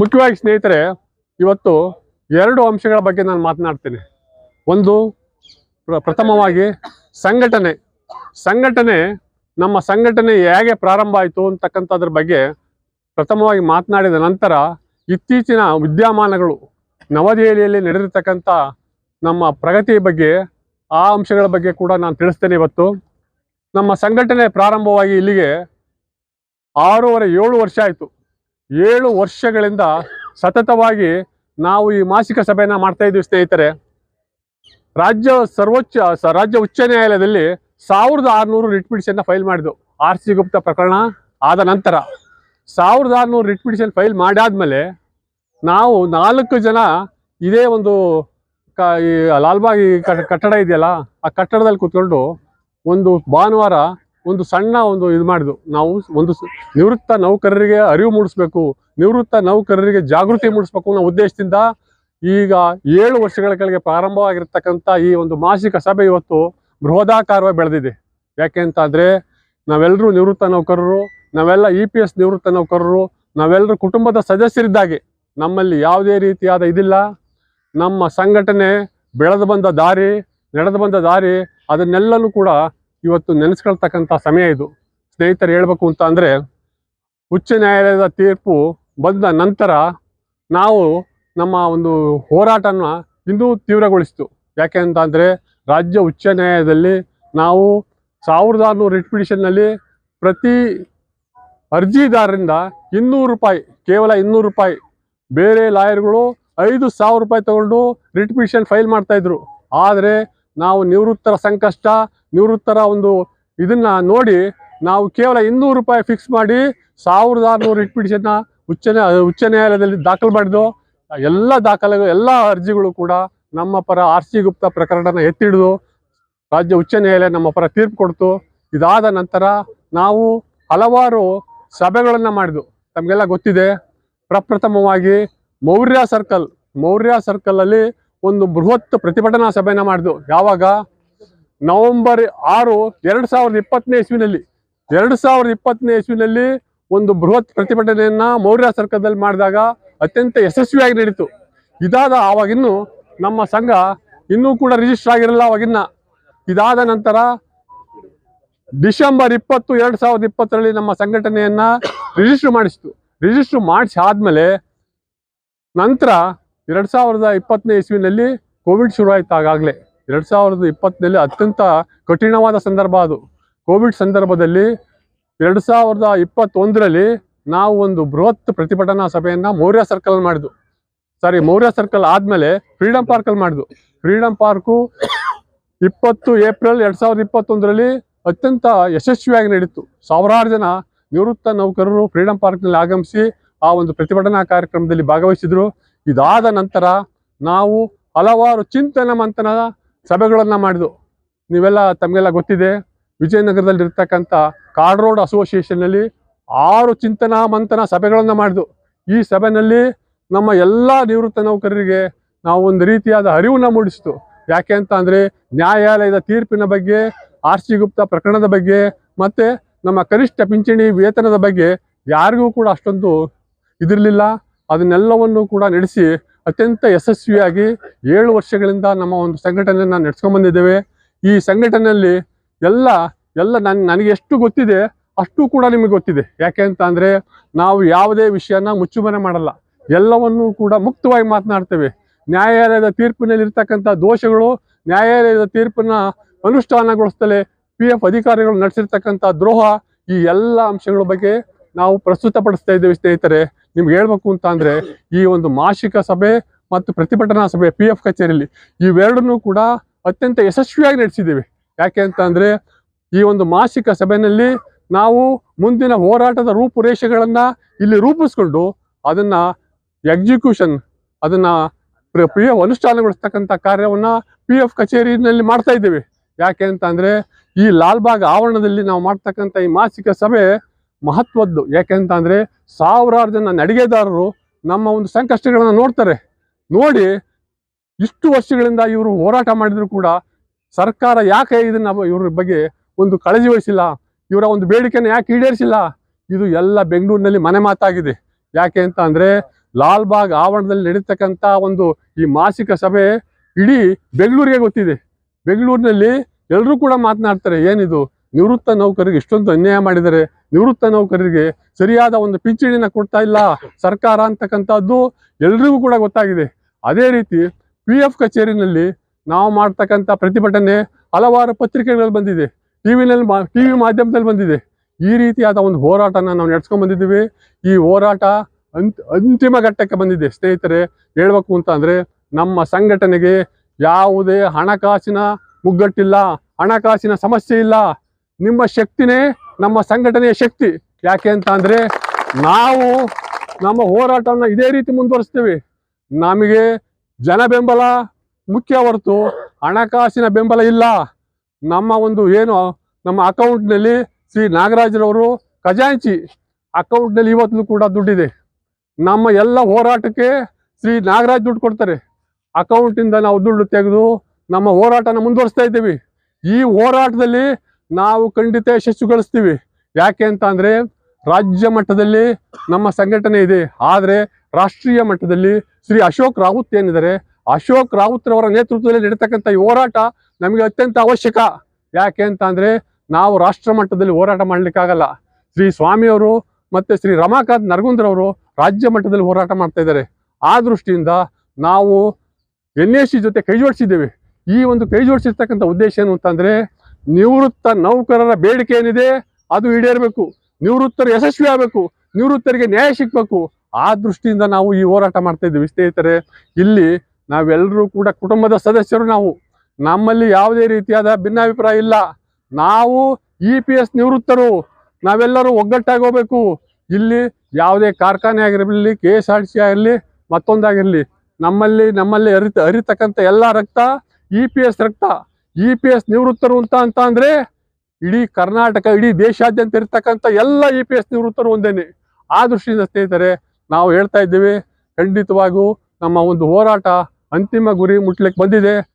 ಮುಖ್ಯವಾಗಿ ಸ್ನೇಹಿತರೆ, ಇವತ್ತು ಎರಡು ಅಂಶಗಳ ಬಗ್ಗೆ ನಾನು ಮಾತನಾಡ್ತೇನೆ. ಒಂದು, ಪ್ರ- ಪ್ರಥಮವಾಗಿ ಸಂಘಟನೆ. ಸಂಘಟನೆ, ನಮ್ಮ ಸಂಘಟನೆ ಹೇಗೆ ಪ್ರಾರಂಭ ಆಯಿತು ಅಂತಕ್ಕಂಥದ್ರ ಬಗ್ಗೆ ಪ್ರಥಮವಾಗಿ ಮಾತನಾಡಿದ ನಂತರ ಇತ್ತೀಚಿನ ವಿದ್ಯಮಾನಗಳು ನವದೆಹಲಿಯಲ್ಲಿ ನಡೆದಿರ್ತಕ್ಕಂಥ ನಮ್ಮ ಪ್ರಗತಿ ಬಗ್ಗೆ, ಆ ಅಂಶಗಳ ಬಗ್ಗೆ ಕೂಡ ನಾನು ತಿಳಿಸ್ತೇನೆ ಇವತ್ತು. ನಮ್ಮ ಸಂಘಟನೆ ಪ್ರಾರಂಭವಾಗಿ ಇಲ್ಲಿಗೆ ಆರೂವರೆ ಏಳು ವರ್ಷ ಆಯಿತು. ಏಳು ವರ್ಷಗಳಿಂದ ಸತತವಾಗಿ ನಾವು ಈ ಮಾಸಿಕ ಸಭೆಯನ್ನು ಮಾಡ್ತಾ ಇದ್ದೀವಿ ಸ್ನೇಹಿತರೆ. ರಾಜ್ಯ ಸರ್ವೋಚ್ಚ ರಾಜ್ಯ ಉಚ್ಚ ನ್ಯಾಯಾಲಯದಲ್ಲಿ ಸಾವಿರದ ಆರುನೂರು ರಿಟ್ ಪಿಟಿಷನ್ನ ಫೈಲ್ ಮಾಡಿದ್ವು ಆರ್ ಸಿ ಗುಪ್ತಾ ಪ್ರಕರಣ ಆದ ನಂತರ ಸಾವಿರದ ಆರುನೂರು ರಿಟ್ ಪಿಟಿಷನ್ ಫೈಲ್ ಮಾಡಾದ್ಮೇಲೆ ನಾವು ನಾಲ್ಕು ಜನ ಇದೇ ಒಂದು ಕ, ಈ ಲಾಲ್ಬಾಗ್ ಕಟ್ಟಡ ಇದೆಯಲ್ಲ, ಆ ಕಟ್ಟಡದಲ್ಲಿ ಕೂತ್ಕೊಂಡು ಒಂದು ಭಾನುವಾರ ಒಂದು ಸಣ್ಣ ಒಂದು ಇದು ಮಾಡಿದ್ವು. ನಾವು ಒಂದು ನಿವೃತ್ತ ನೌಕರರಿಗೆ ಅರಿವು ಮೂಡಿಸ್ಬೇಕು, ನಿವೃತ್ತ ನೌಕರರಿಗೆ ಜಾಗೃತಿ ಮೂಡಿಸ್ಬೇಕು ಅನ್ನೋ ಉದ್ದೇಶದಿಂದ ಈಗ ಏಳು ವರ್ಷಗಳ ಕೆಳಗೆ ಪ್ರಾರಂಭವಾಗಿರ್ತಕ್ಕಂಥ ಈ ಒಂದು ಮಾಸಿಕ ಸಭೆ ಇವತ್ತು ಬೃಹದಾಕಾರವಾಗಿ ಬೆಳೆದಿದೆ. ಯಾಕೆ ಅಂತಂದರೆ ನಾವೆಲ್ಲರೂ ನಿವೃತ್ತ ನೌಕರರು, ನಾವೆಲ್ಲ ಇ ಪಿ ಎಸ್ ನಿವೃತ್ತ ನೌಕರರು ನಾವೆಲ್ಲರೂ ಕುಟುಂಬದ ಸದಸ್ಯರಿದ್ದಾಗೆ. ನಮ್ಮಲ್ಲಿ ಯಾವುದೇ ರೀತಿಯಾದ ಇದಿಲ್ಲ. ನಮ್ಮ ಸಂಘಟನೆ ಬೆಳೆದು ಬಂದ ದಾರಿ, ನಡೆದು ಬಂದ ದಾರಿ, ಅದನ್ನೆಲ್ಲನೂ ಕೂಡ ಇವತ್ತು ನೆನೆಸ್ಕೊಳ್ತಕ್ಕಂಥ ಸಮಯ ಇದು. ಸ್ನೇಹಿತರು ಹೇಳಬೇಕು ಅಂತ ಅಂದರೆ, ಉಚ್ಚ ನ್ಯಾಯಾಲಯದ ತೀರ್ಪು ಬಂದ ನಂತರ ನಾವು ನಮ್ಮ ಒಂದು ಹೋರಾಟನ ಇನ್ನೂ ತೀವ್ರಗೊಳಿಸಿತು. ಯಾಕೆ ಅಂತ ಅಂದರೆ, ರಾಜ್ಯ ಉಚ್ಚ ನ್ಯಾಯಾಲಯದಲ್ಲಿ ನಾವು ಸಾವಿರದ ಆರುನೂರು ರಿಟ್ ಪಿಟಿಷನ್ನಲ್ಲಿ ಪ್ರತಿ ಅರ್ಜಿದಾರರಿಂದ ಇನ್ನೂರು ರೂಪಾಯಿ, ಕೇವಲ ಇನ್ನೂರು ರೂಪಾಯಿ, ಬೇರೆ ಲಾಯರ್ಗಳು ಐದು ಸಾವಿರ ರೂಪಾಯಿ ತಗೊಂಡು ರಿಟ್ ಪಿಟಿಷನ್ ಫೈಲ್ ಮಾಡ್ತಾಯಿದ್ರು ಆದರೆ ನಾವು ನಿವೃತ್ತರ ಸಂಕಷ್ಟ ನಿವೃತ್ತರ ಒಂದು ಇದನ್ನ ನೋಡಿ ನಾವು ಕೇವಲ ಇನ್ನೂರು ರೂಪಾಯಿ ಫಿಕ್ಸ್ ಮಾಡಿ ಸಾವಿರದ ಆರುನೂರು ರಿಟ್ ಉಚ್ಚ ಉಚ್ಚ ನ್ಯಾಯಾಲಯದಲ್ಲಿ ದಾಖಲು ಮಾಡಿದ್ದು, ಎಲ್ಲ ದಾಖಲೆ ಎಲ್ಲ ಅರ್ಜಿಗಳು ಕೂಡ ನಮ್ಮ ಪರ ಆರ್ ಸಿ ಗುಪ್ತಾ ಪ್ರಕರಣನ ಎತ್ತಿಡಿದು ರಾಜ್ಯ ಉಚ್ಚ ನ್ಯಾಯಾಲಯ ನಮ್ಮ ಪರ ತೀರ್ಪು ಕೊಡ್ತು. ಇದಾದ ನಂತರ ನಾವು ಹಲವಾರು ಸಭೆಗಳನ್ನು ಮಾಡಿದ್ವು. ತಮಗೆಲ್ಲ ಗೊತ್ತಿದೆ, ಪ್ರಪ್ರಥಮವಾಗಿ ಮೌರ್ಯ ಸರ್ಕಲ್ ಮೌರ್ಯ ಸರ್ಕಲ್ ಅಲ್ಲಿ ಒಂದು ಬೃಹತ್ ಪ್ರತಿಭಟನಾ ಸಭೆಯನ್ನು ಮಾಡಿದ್ವು. ಯಾವಾಗ? ನವೆಂಬರ್ ಆರು ಎರಡು ಸಾವಿರದ ಇಪ್ಪತ್ತನೇ ಇಸ್ವಿನಲ್ಲಿ, ಎರಡು ಸಾವಿರದ ಇಪ್ಪತ್ತನೇ ಇಸ್ವಿನಲ್ಲಿ ಒಂದು ಬೃಹತ್ ಪ್ರತಿಭಟನೆಯನ್ನ ಮೌರ್ಯ ಸರ್ಕಲ್ದಲ್ಲಿ ಮಾಡಿದಾಗ ಅತ್ಯಂತ ಯಶಸ್ವಿಯಾಗಿ ನಡೀತು. ಇದಾದ ಆವಾಗಿನ್ನು ನಮ್ಮ ಸಂಘ ಇನ್ನೂ ಕೂಡ ರಿಜಿಸ್ಟರ್ ಆಗಿರಲಿಲ್ಲ ಅವಾಗಿನ್ನ. ಇದಾದ ನಂತರ ಡಿಸೆಂಬರ್ ಇಪ್ಪತ್ತು, ಎರಡು ಸಾವಿರದ ಇಪ್ಪತ್ತರಲ್ಲಿ ನಮ್ಮ ಸಂಘಟನೆಯನ್ನ ರಿಜಿಸ್ಟರ್ ಮಾಡಿಸಿತು. ರಿಜಿಸ್ಟರ್ ಮಾಡಿಸಿ ಆದಮೇಲೆ ನಂತರ ಎರಡು ಸಾವಿರದ ಇಪ್ಪತ್ತನೇ ಇಸ್ವಿನಲ್ಲಿ ಕೋವಿಡ್ ಶುರುವಾಯಿತು ಆಗಾಗಲೇ. ಎರಡ್ ಸಾವಿರದ ಇಪ್ಪತ್ತನಲ್ಲಿ ಅತ್ಯಂತ ಕಠಿಣವಾದ ಸಂದರ್ಭ ಅದು. ಕೋವಿಡ್ ಸಂದರ್ಭದಲ್ಲಿ ಎರಡು ಸಾವಿರದ ಇಪ್ಪತ್ತೊಂದರಲ್ಲಿ ನಾವು ಒಂದು ಬೃಹತ್ ಪ್ರತಿಭಟನಾ ಸಭೆಯನ್ನು ಮೌರ್ಯ ಸರ್ಕಲ್ ಮಾಡಿದ್ವು. ಸಾರಿ ಮೌರ್ಯ ಸರ್ಕಲ್ ಆದಮೇಲೆ ಫ್ರೀಡಂ ಪಾರ್ಕಲ್ಲಿ ಮಾಡಿದ್ವು. ಫ್ರೀಡಂ ಪಾರ್ಕು ಇಪ್ಪತ್ತು ಏಪ್ರಿಲ್ ಎರಡು ಸಾವಿರದ ಇಪ್ಪತ್ತೊಂದರಲ್ಲಿ ಅತ್ಯಂತ ಯಶಸ್ವಿಯಾಗಿ ನಡೀತು. ಸಾವಿರಾರು ಜನ ನಿವೃತ್ತ ನೌಕರರು ಫ್ರೀಡಂ ಪಾರ್ಕ್ನಲ್ಲಿ ಆಗಮಿಸಿ ಆ ಒಂದು ಪ್ರತಿಭಟನಾ ಕಾರ್ಯಕ್ರಮದಲ್ಲಿ ಭಾಗವಹಿಸಿದರು. ಇದಾದ ನಂತರ ನಾವು ಹಲವಾರು ಚಿಂತನ ಮಂಥನ ಸಭೆಗಳನ್ನ ಮಾಡಿದ್ವು ನೀವೆಲ್ಲ ತಮಗೆಲ್ಲ ಗೊತ್ತಿದೆ ವಿಜಯನಗರದಲ್ಲಿ ಇರ್ತಕ್ಕಂಥ ಕಾರ್ಡ್ ರೋಡ್ ಅಸೋಸಿಯೇಷನ್ನಲ್ಲಿ ಆರು ಚಿಂತನಾ ಮಂಥನ ಸಭೆಗಳನ್ನು ಮಾಡಿದ್ವು ಈ ಸಭೆಯಲ್ಲಿ ನಮ್ಮ ಎಲ್ಲ ನಿವೃತ್ತ ನೌಕರರಿಗೆ ನಾವು ಒಂದು ರೀತಿಯಾದ ಅರಿವನ್ನು ಮೂಡಿಸಿತು. ಯಾಕೆ ಅಂತ ಅಂದರೆ ನ್ಯಾಯಾಲಯದ ತೀರ್ಪಿನ ಬಗ್ಗೆ, ಆರ್ ಸಿ ಗುಪ್ತಾ ಪ್ರಕರಣದ ಬಗ್ಗೆ, ಮತ್ತು ನಮ್ಮ ಕನಿಷ್ಠ ಪಿಂಚಣಿ ವೇತನದ ಬಗ್ಗೆ ಯಾರಿಗೂ ಕೂಡ ಅಷ್ಟೊಂದು ಇದಿರಲಿಲ್ಲ. ಅದನ್ನೆಲ್ಲವನ್ನು ಕೂಡ ನಡೆಸಿ ಅತ್ಯಂತ ಯಶಸ್ವಿಯಾಗಿ ಏಳು ವರ್ಷಗಳಿಂದ ನಮ್ಮ ಒಂದು ಸಂಘಟನೆಯನ್ನು ನಡೆಸ್ಕೊಂಡ್ಬಂದಿದ್ದೇವೆ ಈ ಸಂಘಟನೆಯಲ್ಲಿ ಎಲ್ಲ ಎಲ್ಲ ನನ್, ನನಗೆ ಎಷ್ಟು ಗೊತ್ತಿದೆ ಅಷ್ಟು ಕೂಡ ನಿಮಗೆ ಗೊತ್ತಿದೆ. ಯಾಕೆ ಅಂತ ಅಂದರೆ ನಾವು ಯಾವುದೇ ವಿಷಯನ ಮುಚ್ಚುಮನೆ ಮಾಡಲ್ಲ. ಎಲ್ಲವನ್ನೂ ಕೂಡ ಮುಕ್ತವಾಗಿ ಮಾತನಾಡ್ತೇವೆ. ನ್ಯಾಯಾಲಯದ ತೀರ್ಪಿನಲ್ಲಿ ಇರ್ತಕ್ಕಂಥ ದೋಷಗಳು ನ್ಯಾಯಾಲಯದ ತೀರ್ಪನ್ನ ಅನುಷ್ಠಾನಗೊಳಿಸ್ತಲೇ ಪಿ ಎಫ್ ಅಧಿಕಾರಿಗಳು ನಡೆಸಿರ್ತಕ್ಕಂಥ ದ್ರೋಹ ಈ ಎಲ್ಲ ಅಂಶಗಳ ಬಗ್ಗೆ ನಾವು ಪ್ರಸ್ತುತಪಡಿಸ್ತಾ ಇದ್ದೇವೆ ಸ್ನೇಹಿತರೆ. ನಿಮ್ಗೆ ಹೇಳ್ಬೇಕು ಅಂತ ಅಂದರೆ ಈ ಒಂದು ಮಾಸಿಕ ಸಭೆ ಮತ್ತು ಪ್ರತಿಭಟನಾ ಸಭೆ ಪಿ ಎಫ್ ಕಚೇರಿಯಲ್ಲಿ ಇವೆರಡನ್ನೂ ಕೂಡ ಅತ್ಯಂತ ಯಶಸ್ವಿಯಾಗಿ ನಡೆಸಿದ್ದೇವೆ. ಯಾಕೆ ಅಂತ ಅಂದರೆ ಈ ಒಂದು ಮಾಸಿಕ ಸಭೆಯಲ್ಲಿ ನಾವು ಮುಂದಿನ ಹೋರಾಟದ ರೂಪುರೇಷೆಗಳನ್ನು ಇಲ್ಲಿ ರೂಪಿಸ್ಕೊಂಡು ಅದನ್ನ ಎಕ್ಸಿಕ್ಯೂಷನ್ ಅದನ್ನ ಪಿ ಎಫ್ ಅನುಷ್ಠಾನಗೊಳಿಸ್ತಕ್ಕಂಥ ಕಾರ್ಯವನ್ನ ಪಿ ಎಫ್ ಕಚೇರಿನಲ್ಲಿ ಮಾಡ್ತಾ ಇದ್ದೇವೆ. ಯಾಕೆ ಅಂತ ಅಂದರೆ ಈ ಲಾಲ್ಬಾಗ್ ಆವರಣದಲ್ಲಿ ನಾವು ಮಾಡ್ತಕ್ಕಂಥ ಈ ಮಾಸಿಕ ಸಭೆ ಮಹತ್ವದ್ದು. ಯಾಕೆ ಅಂತ ಅಂದ್ರೆ ಸಾವಿರಾರು ಜನ ನಡಿಗೆದಾರರು ನಮ್ಮ ಒಂದು ಸಂಕಷ್ಟಗಳನ್ನು ನೋಡ್ತಾರೆ. ನೋಡಿ, ಇಷ್ಟು ವರ್ಷಗಳಿಂದ ಇವರು ಹೋರಾಟ ಮಾಡಿದರೂ ಕೂಡ ಸರ್ಕಾರ ಯಾಕೆ ಇದನ್ನ ಇವ್ರ ಬಗ್ಗೆ ಒಂದು ಕಾಳಜಿ ವಹಿಸಿಲ್ಲ? ಇವರ ಒಂದು ಬೇಡಿಕೆನ ಯಾಕೆ ಈಡೇರಿಸಿಲ್ಲ? ಇದು ಎಲ್ಲ ಬೆಂಗಳೂರಿನಲ್ಲಿ ಮನೆ ಮಾತಾಗಿದೆ. ಯಾಕೆ ಅಂತ ಅಂದರೆ ಲಾಲ್ಬಾಗ್ ಆವರಣದಲ್ಲಿ ನಡೀತಕ್ಕಂಥ ಒಂದು ಈ ಮಾಸಿಕ ಸಭೆ ಇಡೀ ಬೆಂಗಳೂರಿಗೆ ಗೊತ್ತಿದೆ. ಬೆಂಗಳೂರಿನಲ್ಲಿ ಎಲ್ಲರೂ ಕೂಡ ಮಾತನಾಡ್ತಾರೆ, ಏನಿದು? ನಿವೃತ್ತ ನೌಕರಿಗೆ ಇಷ್ಟೊಂದು ಅನ್ಯಾಯ ಮಾಡಿದರೆ ನಿವೃತ್ತ ನೌಕರರಿಗೆ ಸರಿಯಾದ ಒಂದು ಪಿಂಚಣಿನ ಕೊಡ್ತಾ ಇಲ್ಲ ಸರ್ಕಾರ ಅಂತಕ್ಕಂಥದ್ದು ಎಲ್ರಿಗೂ ಕೂಡ ಗೊತ್ತಾಗಿದೆ. ಅದೇ ರೀತಿ ಪಿ ಎಫ್ ಕಚೇರಿನಲ್ಲಿ ನಾವು ಮಾಡ್ತಕ್ಕಂಥ ಪ್ರತಿಭಟನೆ ಹಲವಾರು ಪತ್ರಿಕೆಗಳಲ್ಲಿ ಬಂದಿದೆ. ಟಿ ವಿನಲ್ಲಿ ಮಾ, ಟಿ ವಿ ಮಾಧ್ಯಮದಲ್ಲಿ ಬಂದಿದೆ. ಈ ರೀತಿಯಾದ ಒಂದು ಹೋರಾಟನ ನಾವು ನಡೆಸ್ಕೊಂಡು ಬಂದಿದ್ದೀವಿ. ಈ ಹೋರಾಟ ಅಂತ್, ಅಂತಿಮ ಘಟ್ಟಕ್ಕೆ ಬಂದಿದೆ. ಸ್ನೇಹಿತರೆ, ಹೇಳ್ಬೇಕು ಅಂತ ಅಂದರೆ ನಮ್ಮ ಸಂಘಟನೆಗೆ ಯಾವುದೇ ಹಣಕಾಸಿನ ಮುಗ್ಗಟ್ಟಿಲ್ಲ, ಹಣಕಾಸಿನ ಸಮಸ್ಯೆ ಇಲ್ಲ. ನಿಮ್ಮ ಶಕ್ತಿನೇ ನಮ್ಮ ಸಂಘಟನೆಯ ಶಕ್ತಿ. ಯಾಕೆ ಅಂತ ಅಂದರೆ ನಾವು ನಮ್ಮ ಹೋರಾಟವನ್ನು ಇದೇ ರೀತಿ ಮುಂದುವರಿಸ್ತೇವೆ. ನಮಗೆ ಜನ ಬೆಂಬಲ ಮುಖ್ಯ ಹೊರತು ಹಣಕಾಸಿನ ಬೆಂಬಲ ಇಲ್ಲ. ನಮ್ಮ ಒಂದು ಏನು ನಮ್ಮ ಅಕೌಂಟ್ನಲ್ಲಿ ಶ್ರೀ ನಾಗರಾಜರವರು ಖಜಾಂಚಿ ಅಕೌಂಟ್ನಲ್ಲಿ ಇವತ್ತು ಕೂಡ ದುಡ್ಡಿದೆ. ನಮ್ಮ ಎಲ್ಲ ಹೋರಾಟಕ್ಕೆ ಶ್ರೀ ನಾಗರಾಜ್ ದುಡ್ಡು ಕೊಡ್ತಾರೆ. ಅಕೌಂಟಿಂದ ನಾವು ದುಡ್ಡು ತೆಗೆದು ನಮ್ಮ ಹೋರಾಟನ ಮುಂದುವರಿಸ್ತಾ ಇದ್ದೀವಿ. ಈ ಹೋರಾಟದಲ್ಲಿ ನಾವು ಖಂಡಿತ ಯಶಸ್ಸುಗೊಳಿಸ್ತೀವಿ ಯಾಕೆ ಅಂತ ಅಂದರೆ ರಾಜ್ಯ ಮಟ್ಟದಲ್ಲಿ ನಮ್ಮ ಸಂಘಟನೆ ಇದೆ. ಆದರೆ ರಾಷ್ಟ್ರೀಯ ಮಟ್ಟದಲ್ಲಿ ಶ್ರೀ ಅಶೋಕ್ ರಾವುತ್ ಏನಿದ್ದಾರೆ, ಅಶೋಕ್ ರಾವುತ್ ರವರ ನೇತೃತ್ವದಲ್ಲಿ ನಡೀತಕ್ಕಂಥ ಈ ಹೋರಾಟ ನಮಗೆ ಅತ್ಯಂತ ಅವಶ್ಯಕ. ಯಾಕೆ ಅಂತ ಅಂದ್ರೆ ನಾವು ರಾಷ್ಟ್ರ ಮಟ್ಟದಲ್ಲಿ ಹೋರಾಟ ಮಾಡ್ಲಿಕ್ಕಾಗಲ್ಲ. ಶ್ರೀ ಸ್ವಾಮಿಯವರು ಮತ್ತೆ ಶ್ರೀ ರಮಾಕಾಂತ್ ನರಗುಂದ್ರವರು ರಾಜ್ಯ ಮಟ್ಟದಲ್ಲಿ ಹೋರಾಟ ಮಾಡ್ತಾ ಇದ್ದಾರೆ. ಆ ದೃಷ್ಟಿಯಿಂದ ನಾವು ಎನ್ ಜೊತೆ ಕೈ ಜೋಡಿಸಿದ್ದೇವೆ ಈ ಒಂದು ಕೈ ಜೋಡಿಸಿರ್ತಕ್ಕಂಥ ಉದ್ದೇಶ ಏನು ಅಂತಂದ್ರೆ ನಿವೃತ್ತ ನೌಕರರ ಬೇಡಿಕೆ ಏನಿದೆ ಅದು ಈಡೇರಬೇಕು. ನಿವೃತ್ತರು ಯಶಸ್ವಿ ಆಗಬೇಕು. ನಿವೃತ್ತರಿಗೆ ನ್ಯಾಯ ಸಿಗಬೇಕು. ಆ ದೃಷ್ಟಿಯಿಂದ ನಾವು ಈ ಹೋರಾಟ ಮಾಡ್ತಾ ಇದ್ದೀವಿ. ಸ್ನೇಹಿತರೆ, ಇಲ್ಲಿ ನಾವೆಲ್ಲರೂ ಕೂಡ ಕುಟುಂಬದ ಸದಸ್ಯರು ನಾವು. ನಮ್ಮಲ್ಲಿ ಯಾವುದೇ ರೀತಿಯಾದ ಭಿನ್ನಾಭಿಪ್ರಾಯ ಇಲ್ಲ. ನಾವು ಇ ಪಿ ಎಸ್ ನಿವೃತ್ತರು. ನಾವೆಲ್ಲರೂ ಒಗ್ಗಟ್ಟಾಗಿ ಹೋಗ್ಬೇಕು. ಇಲ್ಲಿ ಯಾವುದೇ ಕಾರ್ಖಾನೆ ಆಗಿರಲಿ, ಕೆ ಎಸ್ ಆರ್ ಸಿ ಆಗಿರಲಿ, ಮತ್ತೊಂದಾಗಿರಲಿ, ನಮ್ಮಲ್ಲಿ ನಮ್ಮಲ್ಲಿ ಅರಿತ ಹರಿತಕ್ಕಂಥ ಎಲ್ಲ ರಕ್ತ ಇ ಪಿ ಎಸ್ ರಕ್ತ. ಇ ಪಿ ಎಸ್ ನಿವೃತ್ತರು ಅಂತ ಅಂತ ಅಂದ್ರೆ ಇಡೀ ಕರ್ನಾಟಕ, ಇಡೀ ದೇಶಾದ್ಯಂತ ಇರ್ತಕ್ಕಂಥ ಎಲ್ಲ ಇ ಪಿ ಎಸ್ ನಿವೃತ್ತರು ಒಂದೇನೆ. ಆ ದೃಷ್ಟಿಯಿಂದ ಸ್ನೇಹಿತರೆ, ನಾವು ಹೇಳ್ತಾ ಇದ್ದೇವೆ ಖಂಡಿತವಾಗೂ ನಮ್ಮ ಒಂದು ಹೋರಾಟ ಅಂತಿಮ ಗುರಿ ಮುಟ್ಲಿಕ್ಕೆ ಬಂದಿದೆ.